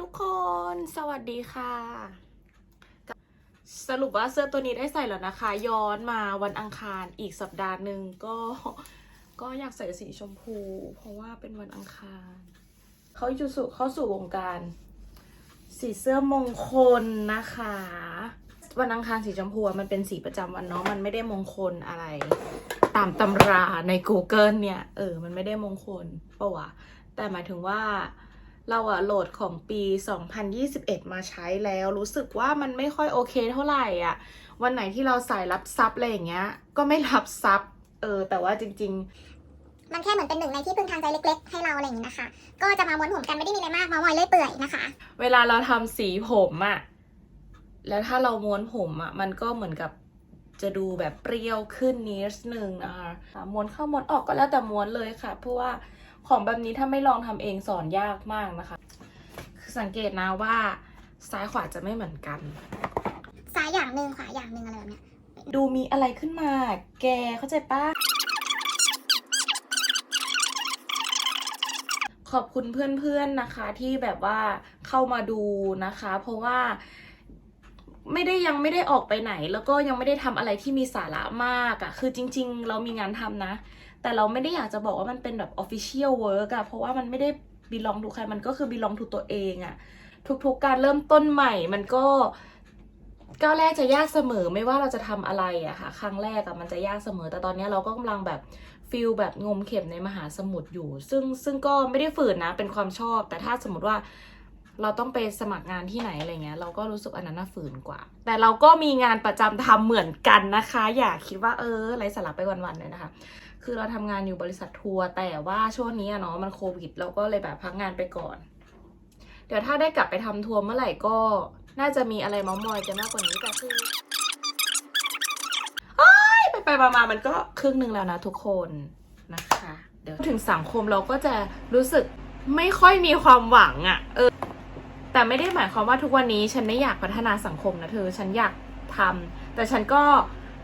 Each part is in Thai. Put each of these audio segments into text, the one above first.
ทุกคน สวัสดีค่ะ สรุปว่าเสื้อตัวนี้ได้ใส่แล้วนะคะ ย้อนมาวันอังคารอีกสัปดาห์หนึ่งก็ ก็อยากใส่สีชมพู เพราะว่าเป็นวันอังคาร เขาอยู่สู่เข้าสู่วงการ สีเสื้อมงคลนะคะ วันอังคารสีชมพูมันเป็นสีประจำวันเนาะ มันไม่ได้มงคลอะไร ตามตำราใน Google เนี่ย เออ มันไม่ได้มงคลปะวะ แต่หมายถึงว่า เราอะโหลดของปี 2021 มาใช้แล้วรู้สึกว่ามันไม่ค่อยโอเคเท่าไหร่อะวันไหนที่เราใส่รับซับอะไรอย่างเงี้ย ก็ไม่รับซับเออ แต่ว่าจริง ๆ มันแค่เหมือนเป็นหนึ่งในที่พึ่งทางใจเล็กๆ ให้เราอะไรอย่างนี้นะคะ ก็จะมาม้วนผมกันไม่ได้มีอะไรมากมามอยเลื่อยเปื่อยนะคะ เวลาเราทำสีผมอะแล้วถ้าเราม้วนผมอะมันก็เหมือนกับจะดูแบบเปรี้ยวขึ้นนิดนึงนะคะอะม้วนเข้าม้วนออกก็แล้วแต่ม้วนเลยค่ะ เพราะว่า ของแบบนี้ถ้าไม่ลองทำเองสอนยากมากนะคะ คือสังเกตนะว่าซ้ายขวาจะไม่เหมือนกัน ซ้ายอย่างหนึ่งขวาอย่างหนึ่งอะไรแบบเนี้ยดูมีอะไรขึ้นมา แกเข้าใจปะขอบคุณเพื่อนๆนะคะที่แบบว่าเข้ามาดูนะคะ เพราะว่า ไม่ได้ยังไม่ได้ออกไปไหน แล้วก็ยังไม่ได้ทำอะไรที่มีสาระมากอะ่ะคือจริง ๆ เรามีงานทำนะ แต่เราไม่ได้อยากจะบอกว่ามันเป็นแบบ official work อะเพราะว่ามันไม่ได้ belong to ใครมันก็คือ belong to ตัวเองอะทุกๆการเริ่มต้นใหม่มันก็ก้าวแรกจะยากเสมอไม่ว่าเราจะทำอะไรอะค่ะ ครั้งแรกอะมันจะยากเสมอ แต่ตอนนี้เราก็กำลังแบบฟิลแบบงมเข็มในมหาสมุทรอยู่ ซึ่งซึ่งก็ไม่ได้ฝืนนะเป็นความชอบ แต่ถ้าสมมติว่า เราต้องไปสมัครงานที่ไหนอะไรเงี้ย เราก็รู้สึกอันนั้นน่าฝืนกว่า แต่เราก็มีงานประจำทำเหมือนกันนะคะ อย่าคิดว่าเออไรสาระไปวันๆเลยนะคะ คือเราทำงานอยู่บริษัททัวร์แต่ว่าช่วงนี้เนาะมันโควิด เราก็เลยแบบพักงานไปก่อน เดี๋ยวถ้าได้กลับไปทำทัวร์เมื่อไหร่ก็น่าจะมีอะไรเมามอยกันมากกว่านี้แต่คือเอ้ยไปไปมามันก็ครึ่งหนึ่งแล้วนะทุกคนนะคะ เดี๋ยวถึงสังคมเราก็จะรู้สึกไม่ค่อยมีความหวังอะ่ะ เออ แต่ไม่ได้หมายความว่าทุกวันนี้ฉันไม่อยากพัฒนาสังคมนะเธอ ฉันอยากทำแต่ฉันก็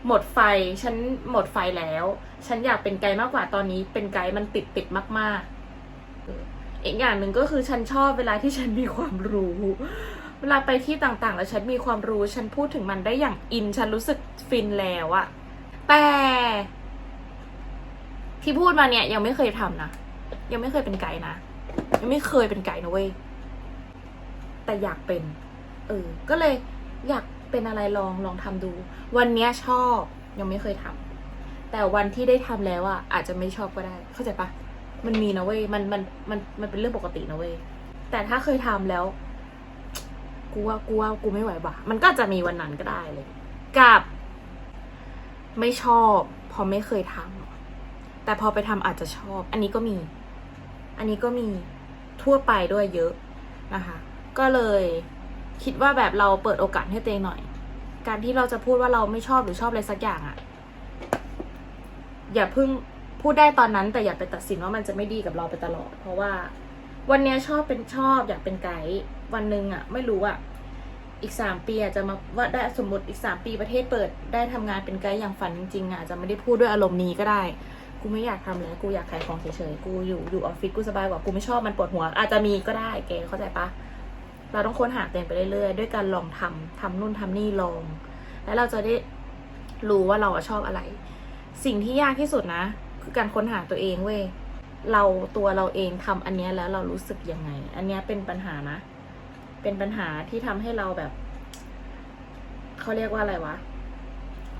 หมดไฟ ฉันหมดไฟแล้ว ฉันอยากเป็นไกด์มากกว่าตอนนี้ เป็นไกด์มันติดติดมากๆอีกอย่างหนึ่งก็คือฉันชอบเวลาที่ฉันมีความรู้ เวลาไปที่ต่างๆ แล้วฉันมีความรู้ ฉันพูดถึงมันได้อย่างอิน ฉันรู้สึกฟินแล้วอะแต่ที่พูดมาเนี่ยยังไม่เคยทำนะ ยังไม่เคยเป็นไกด์นะ ยังไม่เคยเป็นไกด์นะเว้ย แต่อยากเป็น เออ ก็เลยอยากเป็นอะไรลองลองทำดู วันเนี้ยชอบยังไม่เคยทำแต่วันที่ได้ทำแล้วอะอาจจะไม่ชอบก็ได้ เข้าใจปะมันมีนะเว้ยมันมันมันมันเป็นเรื่องปกตินะเว้ยแต่ถ้าเคยทำแล้วกูว่ากูว่ากูไม่ไหวว่ะมันก็จะมีวันนั้นก็ได้เลย กับ ไม่ชอบเพอไม่เคยทำแต่พอไปทำอาจจะชอบ อันนี้ก็มี อันนี้ก็มีทั่วไปด้วยเยอะนะคะ ก็เลยคิดว่าแบบเราเปิดโอกาสให้ตัวเองหน่อย การที่เราจะพูดว่าเราไม่ชอบหรือชอบอะไรสักอย่างอะ่ะอย่าเพิ่งพูดได้ตอนนั้น แต่อย่าไปตัดสินว่ามันจะไม่ดีกับเราไปตลอด เพราะว่า วันนี้ชอบเป็นชอบอยากเป็นไกด์วันหนึ่งอะ่ะไม่รู้อะ่ะอีกสามปีอาจจะมาว่าได้สมมติอีกสามปีประเทศเปิดได้ทำงานเป็นไกด์อย่างฝันจริงๆอะอาจจะไม่ได้พูดด้วยอารมณ์นี้ก็ได้ กูไม่อยากทำแล้วกูอยากขายของเฉยๆกูอยู่อยู่ออฟฟิศกูสบายกว่ากูไม่ชอบมันปวดหัว อาจจะมีก็ได้แกเข้าใจปะ เราต้องค้นหาตัวเองไปเรื่อยๆ ด้วยการลองทำทำนู่นทำนี่ลอง แล้วเราจะได้รู้ว่าเราชอบอะไร สิ่งที่ยากที่สุดนะ คือการค้นหาตัวเองเว้ยเราตัวเราเองทำอันนี้แล้วเรารู้สึกยังไง อันนี้เป็นปัญหานะ เป็นปัญหาที่ทำให้เราแบบเขาเรียกว่าอะไรวะ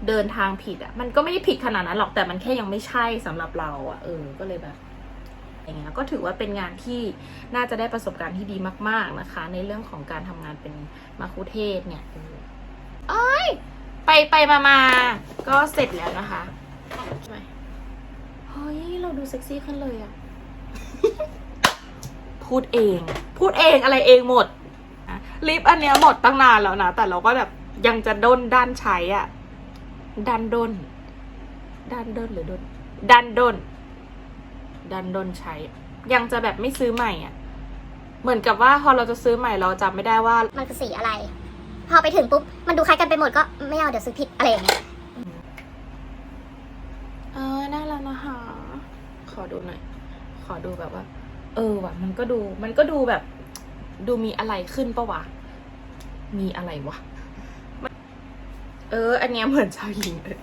เดินทางผิดอะมันก็ไม่ได้ผิดขนาดนั้นหรอกแต่มันแค่ยังไม่ใช่สำหรับเราอะเออก็เลยแบบ อย่างเงี้ยก็ถือว่าเป็นงานที่น่าจะได้ประสบการณ์ที่ดีมาก ๆนะคะ ในเรื่องของการทำงานเป็นมาคุเทศเนี่ยเอ้ย ไปไปมามาก็เสร็จแล้วนะคะเฮ้ย เราดูเซ็กซี่ขึ้นเลยอะพูดเอง พูดเองอะไรเองหมดอะลิปอันเนี้ยหมดตั้งนานแล้วนะ แต่เราก็แบบยังจะด้นด้านใช้อะดันด้นด้านด้นหรือด้นดันด้น ดันด้นใช้ ยังจะแบบไม่ซื้อใหม่อะ เหมือนกับว่าพอเราจะซื้อใหม่เราจำไม่ได้ว่า มันคือสีอะไร พอไปถึงปุ๊บ มันดูคล้ายกันไปหมดก็ไม่เอาเดี๋ยวซื้อผิดอะไรอย่างเงี้ย เออได้แล้วนะคะ ขอดูหน่อย ขอดูแบบว่า เออว่ะ มันก็ดู มันก็ดูแบบ ดูมีอะไรขึ้นปะวะ มีอะไรวะ เออ อันเนี้ยเหมือนชาวหญิงเลย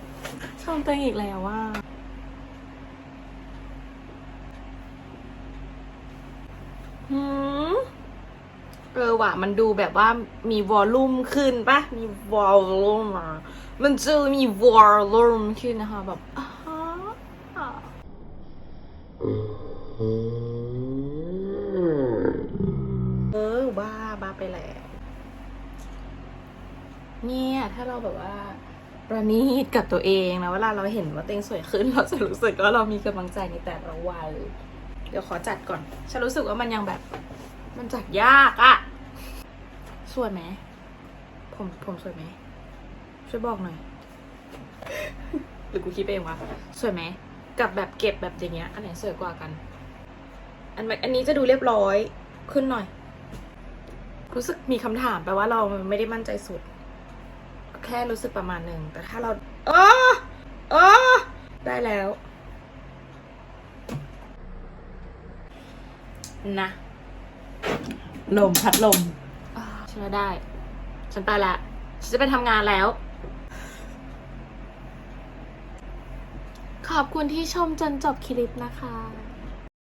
ชมตัวเองอีกแล้วว่า หืมเออว่ะมันดูแบบว่ามีวอลลุ่มขึ้นปะมีวอลลุ่มอะมันจะมีวอลลุ่มขึ้นนะคะแบบอ่าฮะเออบ้าบ้าไปแล้วเนี่ยถ้าเราแบบว่าประณีตกับตัวเองนะเวลาเราเห็นว่าตัวเองสวยขึ้น เราจะรู้สึกว่าเรามีกำลังใจในแต่ละวันเดี๋ยวขอจัดก่อน ฉันรู้สึกว่ามันยังแบบ มันจัดยากอะสวยไหม ผมผมสวยไหม ช่วยบอกหน่อย หรือกูคิดไปเองวะ สวยไหม กับแบบเก็บแบบอย่างเงี้ย อันไหนสวยกว่ากัน อันอันนี้จะดูเรียบร้อยขึ้นหน่อย รู้สึกมีคำถามแปลว่าเราไม่ได้มั่นใจสุด แค่รู้สึกประมาณหนึ่ง แต่ถ้าเราเออเออได้แล้ว นะลมพัดลมอ่าฉันว่าได้ ฉันไปละ ฉันจะไปทำงานแล้ว ขอบคุณที่ชมจนจบคลิปนะคะ